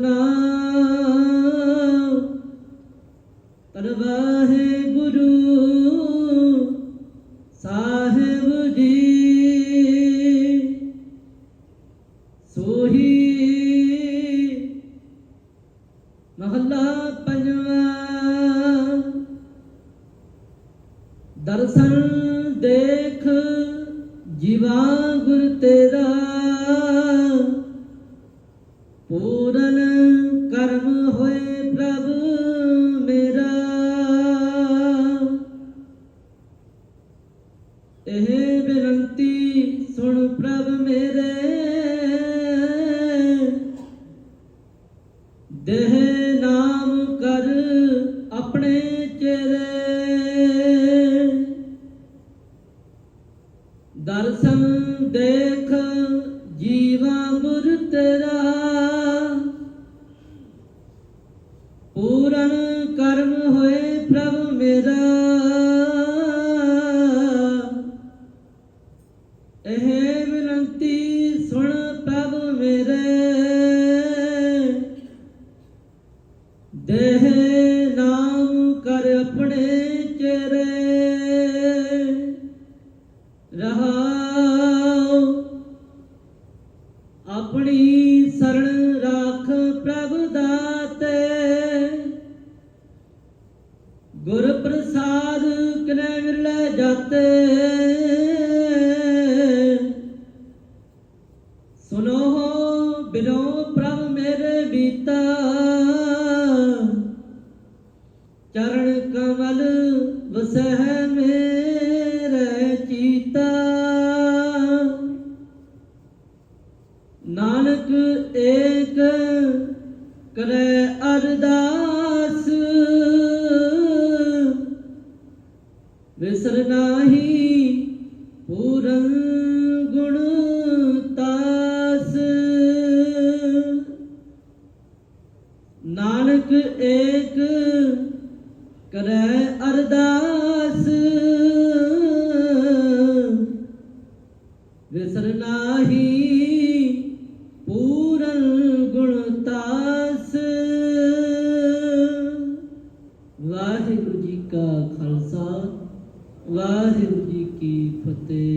ਨਾਮ ਤਰਵਾਹੇ ਗੁਰੂ ਸਾਹਿਬ ਜੀ ਸੋਹੀ ਮਹੱਲਾ ਪੰਜਵਾਂ ਦਰਸ਼ਨ ਦੇਖ ਜੀਵਾ ਗੁਰ ਤੇਰਾ ਪੂਰਨ ਕਰਮ ਹੋਏ ਪ੍ਰਭ ਮੇਰਾ। ਇਹ ਬੇਨੰਤੀ ਸੁਣ ਪ੍ਰਭ ਮੇਰੇ। ਦੇਹ ਨਾਮ ਕਰ ਆਪਣੇ ਚਿਹਰੇ ਦਰਸ਼ਨ ਦੇਖ ਪੂਰਨ ਕਰਮ ਹੋਏ ਪ੍ਰਭ ਮੇਰਾ। ਇਹ ਬੇਨੰਤੀ ਸੁਣ ਪ੍ਰਭ ਮੇਰੇ। ਦੇਹ ਨਾਮ ਕਰ ਆਪਣੇ ਚਿਹਰੇ। ਰਹਾਉ ਆਪਣੀ ਸਰਣ ਰਾਖ ਪ੍ਰਭ ਦਾ। ਵਿਰਲੇ ਜਾਤੇ ਸੁਨੋ ਬਿਨੋ ਪ੍ਰਭ ਮੇਰੇ ਬੀਤਾ। ਚਰਨ ਕਮਲ ਵਸਹਿ ਮੇਰੇ ਚੀਤਾ। ਨਾਨਕ ਏਕ ਕਰੇ ਅਰਦਾਸ। ਵਿਸਰ ਨਾਹੀ ਪੂਰਨ ਗੁਣ ਤਾਸ। ਨਾਨਕ ਏਕ ਕਰੈ ਅਰਦਾਸ। ਵਿਸਰ ਨਾਹੀ ਪੂਰਨ ਗੁਣ ਤਾਸ। ਵਾਹਿਗੁਰੂ ਜੀ ਕਾ ਵਾਹਿਗੁਰੂ ਜੀ ਕੀ ਫਤਿਹ।